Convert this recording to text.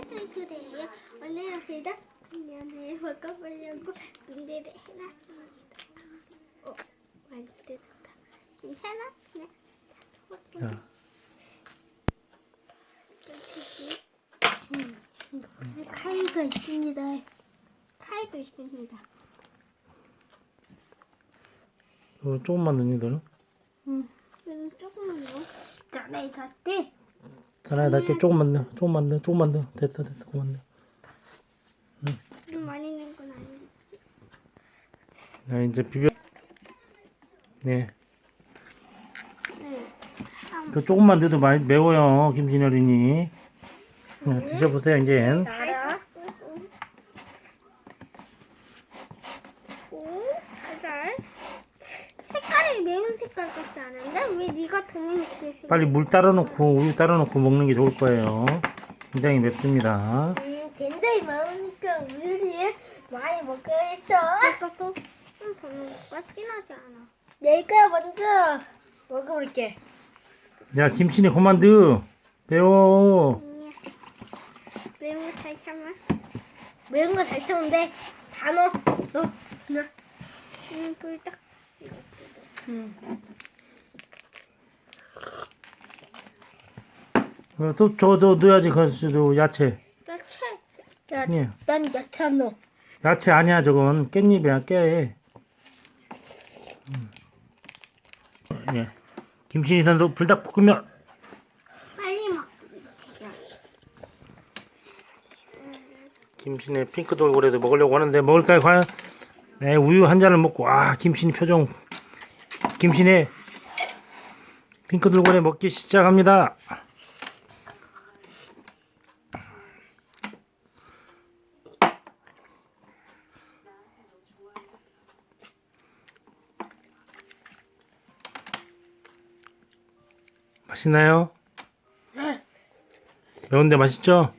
친구들 그래요. 오늘은 비단면을 먹어보려고 준비를 해놨습니다. 어, 많이 뜯었다. 괜찮아? 다 자, 음, 카이가 있습니다. 카이도 있습니다. 이거 조금만 넣니 너는? 음, 그럼 조금만 넣어. 자네 닿대. 자나야 낮게 조금만 넣어 조금만 넣어 조금만 넣어 됐다 됐다 그만 넣어 좀 많이 넣은 건 아니겠지? 자 이제 비벼 네 응. 그 조금만 넣어도 많이 매워요 김신이 어린이 네, 드셔보세요 이제 알아. 오, 잘. 매운 색깔 같지 않은데 왜 네가 더 맵게? 빨리 물 따라 놓고 우유 따라 놓고 먹는 게 좋을 거예요 굉장히 맵습니다 음, 굉장히 매우니까 우유를 많이 먹어야겠어. 내가 또좀더 먹을까? 진하지 않아. 내가 먼저 먹어볼게. 야 김신이 그만 넣어 매워 아니야. 매운 거 잘 참아. 매운 거 잘 참는데 다 넣어. 넣어. 넣어. 음, 불 딱. 어, 또저 저 넣어야지 그저 야채 야채. 야, 예. 난 야채 안 넣어. 야채 아니야 저건 깻잎이야 깨 음. 예. 김신이 선수 불닭볶음면 빨리 먹. 김신의 핑크 돌고래도 먹으려고 하는데 먹을까요 과연? 네 우유 한 잔을 먹고 아 김신이 표정 김신의 핑크 돌고래 먹기 시작합니다 맛있나요? 매운데 맛있죠?